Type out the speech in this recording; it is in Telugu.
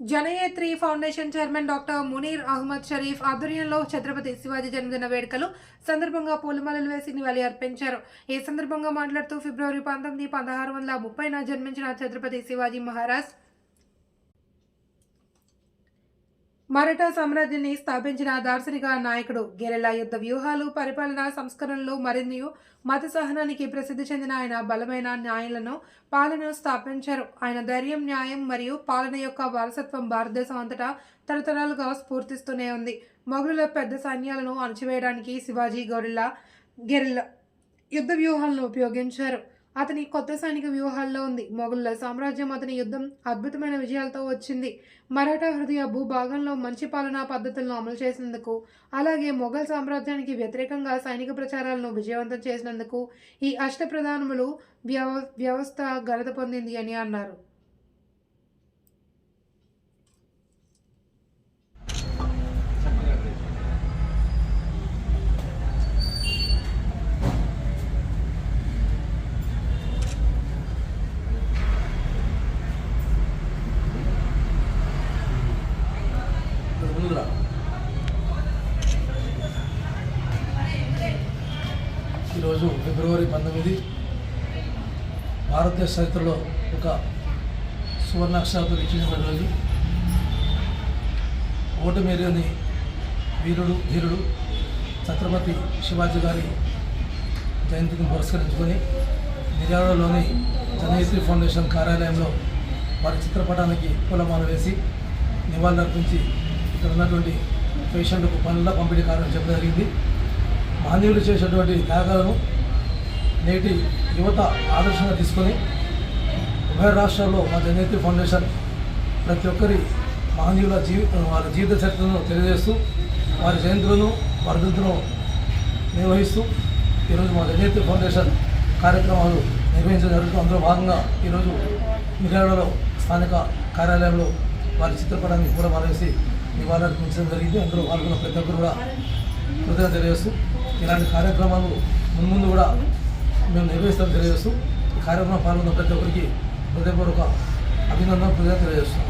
జనయేత్రి foundation chairman doctor Munir Ahmed Sharif ఆధ్వర్యంలో ఛత్రపతి శివాజీ జన్మదిన వేడుకలు సందర్భంగా పూలమాలలు వేసి నివాళి అర్పించారు. ఈ సందర్భంగా మాట్లాడుతూ ఫిబ్రవరి పంతొమ్మిది పదహారు వందల ముప్పైన జన్మించిన ఛత్రపతి శివాజీ మహారాజ్ మరాఠా సామ్రాజ్యాన్ని స్థాపించిన దార్శనిక నాయకుడు గెరిలా యుద్ధ వ్యూహాలు పరిపాలనా సంస్కరణలు మరిన్ని మత సహనానికి ప్రసిద్ధి చెందిన ఆయన బలమైన న్యాయాలను పాలన స్థాపించారు. ఆయన ధైర్యం న్యాయం మరియు పాలన యొక్క వారసత్వం భారతదేశం అంతటా తరతరాలుగా స్ఫూర్తిస్తూనే ఉంది. మొఘలుల పెద్ద సైన్యాలను అణచివేయడానికి శివాజీ గొరిల్లా గెరిల్లా యుద్ధ వ్యూహాలను ఉపయోగించారు. అతని కొత్త సైనిక వ్యూహాల్లో ఉంది. మొఘలుల సామ్రాజ్యం అతని యుద్ధం అద్భుతమైన విజయాలతో వచ్చింది. మరాఠా హృదయ భూభాగంలో మంచి పాలనా పద్ధతులను అమలు చేసినందుకు అలాగే మొఘల్ సామ్రాజ్యానికి వ్యతిరేకంగా సైనిక ప్రచారాలను విజయవంతం చేసినందుకు ఈ అష్ట ప్రధానములు వ్యవ వ్యవస్థ ఘనత పొందింది అని అన్నారు. ఈరోజు ఫిబ్రవరి పంతొమ్మిది భారతదేశ చరిత్రలో ఒక సువర్ణాక్షరాలతో లిఖించబడిన రోజు. ఓటు వీరుడు ధీరుడు ఛత్రపతి శివాజీ గారి జయంతిని పురస్కరించుకొని నిర్యాడలోని జనహిత్రి ఫౌండేషన్ కార్యాలయంలో వారి చిత్రపటానికి పూలమాల వేసి నివాళులర్పించి ఇక్కడ ఉన్నటువంటి పేషెంట్లకు పనుల పంపిణీ కార్యం చెప్పడం జరిగింది. మానవులు చేసేటువంటి త్యాగాలను నేటి యువత ఆదర్శంగా తీసుకొని ఉభయ రాష్ట్రాల్లో మా జనేతి ఫౌండేషన్ ప్రతి ఒక్కరి మహనీయుల జీవి వారి జీవిత చరిత్రను తెలియజేస్తూ వారి జయంతులను వర్ధంతులను నిర్వహిస్తూ ఈరోజు మా జనహిత్రి ఫౌండేషన్ కార్యక్రమాలు నిర్వహించడం జరుగుతుంది అందులో భాగంగా ఈరోజు మిర్యాడలో స్థానిక కార్యాలయంలో వారి చిత్రపటాన్ని కూడా మారేసి నివాళులర్పించడం జరిగింది. అందులో పాల్గొన్న ప్రతి ఒక్కరు కూడా కృతజ్ఞత తెలియజేస్తూ ఇలాంటి కార్యక్రమాలు ముందు కూడా మేము నిర్వహిస్తామని తెలియజేస్తూ ఈ కార్యక్రమం పాల్గొన్న ప్రతి ఒక్కరికి హృదయపూర్వక అభినందన కృతజ్ఞత తెలియజేస్తున్నాం.